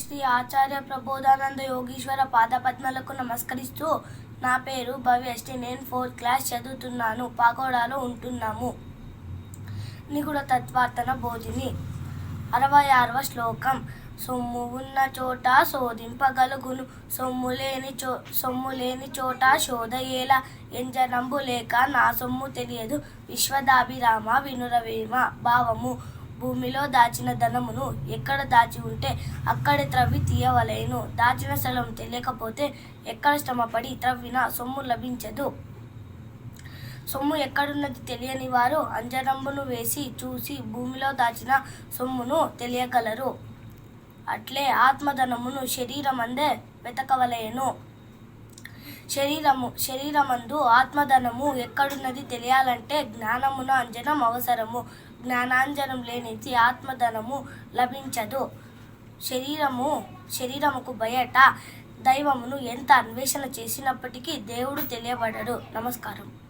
శ్రీ ఆచార్య ప్రబోధానంద యోగీశ్వర పాదపద్మలకు నమస్కరిస్తూ నా పేరు భవ్యశ్రీ నేను ఫోర్త్ క్లాస్ చదువుతున్నాను. పాకోడాలో ఉంటున్నాము. నిగుడ తత్వార్తన బోధిని. అరవై ఆరవ శ్లోకం. సొమ్ము ఉన్న చోట శోధింపగలుగును. సొమ్ము లేని చో సొమ్ము లేని చోట శోధయేల. ఎంజనంబు లేక నా సొమ్ము తెలియదు. విశ్వదాభిరామ వినురవేమ భావము. భూమిలో దాచిన ధనమును ఎక్కడ దాచి ఉంటే అక్కడే త్రవ్వి తీయవలేను. దాచిన స్థలం తెలియకపోతే ఎక్కడ శ్రమపడి త్రవ్విన సొమ్ము లభించదు. సొమ్ము ఎక్కడున్నది తెలియని వారు అంజరంబును వేసి చూసి భూమిలో దాచిన సొమ్మును తెలియగలరు. అట్లే ఆత్మధనమును శరీరమందే వెతకవలేను. శరీరము శరీరమందు ఆత్మధనము ఎక్కడున్నది తెలియాలంటే జ్ఞానమున అంజనం అవసరము. జ్ఞానాంజనం లేనిది ఆత్మధనము లభించదు. శరీరము శరీరముకు బయట దైవమును ఎంత అన్వేషణ చేసినప్పటికీ దేవుడు తెలియబడడు. నమస్కారం.